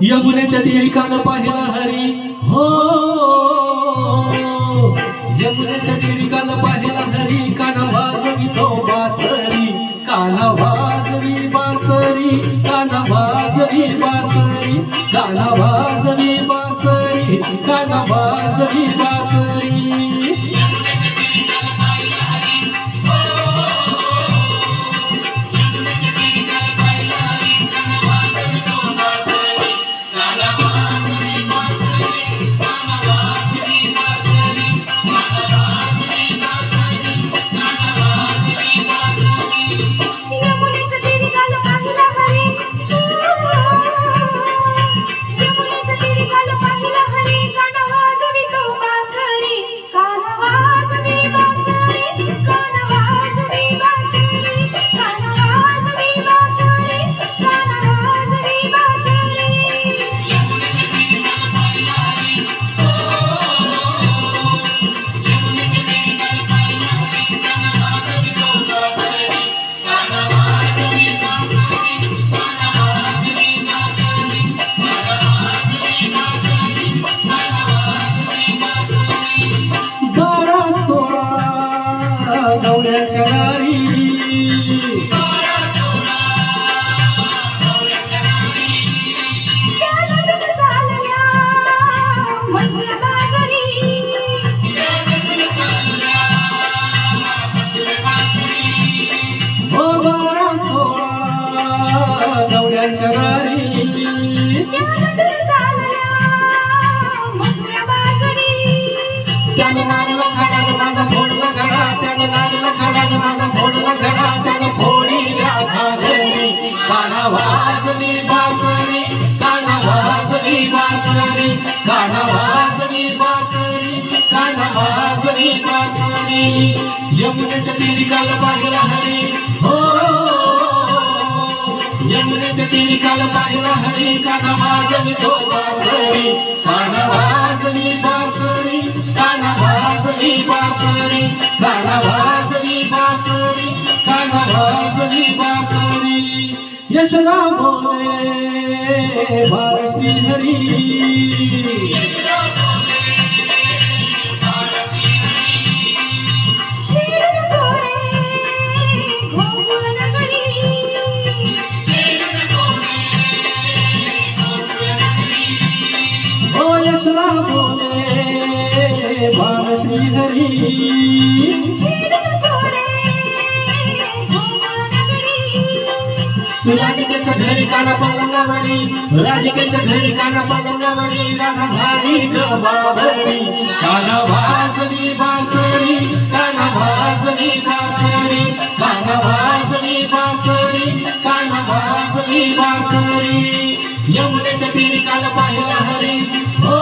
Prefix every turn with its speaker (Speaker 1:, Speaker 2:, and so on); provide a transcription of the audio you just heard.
Speaker 1: यमुनेच्या देवी पाहिला हरी. हो. यमुनेच्या देवी पाहिला हरी. काना वाजवी तो बासरी. काना वाजवी बासरी. काना वाजवी बासरी. काना वाजवी नवऱ्याच्या गाडी
Speaker 2: त्या नदीत
Speaker 1: हो बारा सोळा नवऱ्याच्या यमुनेच्या तीरी काल पाहिला हरी. हो यमुनेच्या तीरी पाहिला हरी. काना वाजली तो बासरी. काना वाजली बासरी काना वाजली बासरी यशदा बोले भारती हरी.
Speaker 2: गोकुळ नगरी
Speaker 1: राधिकेच्या घरी काना पलंगावरी राधिकेच्या घरी काना पलंगावरी राधा भारी ग काना भाजली बासरी काना भाजली बासरी काना भाजली बासरी काना भाजली बासरी यमुनेच्या तीरी काल पाहिला हरी. हो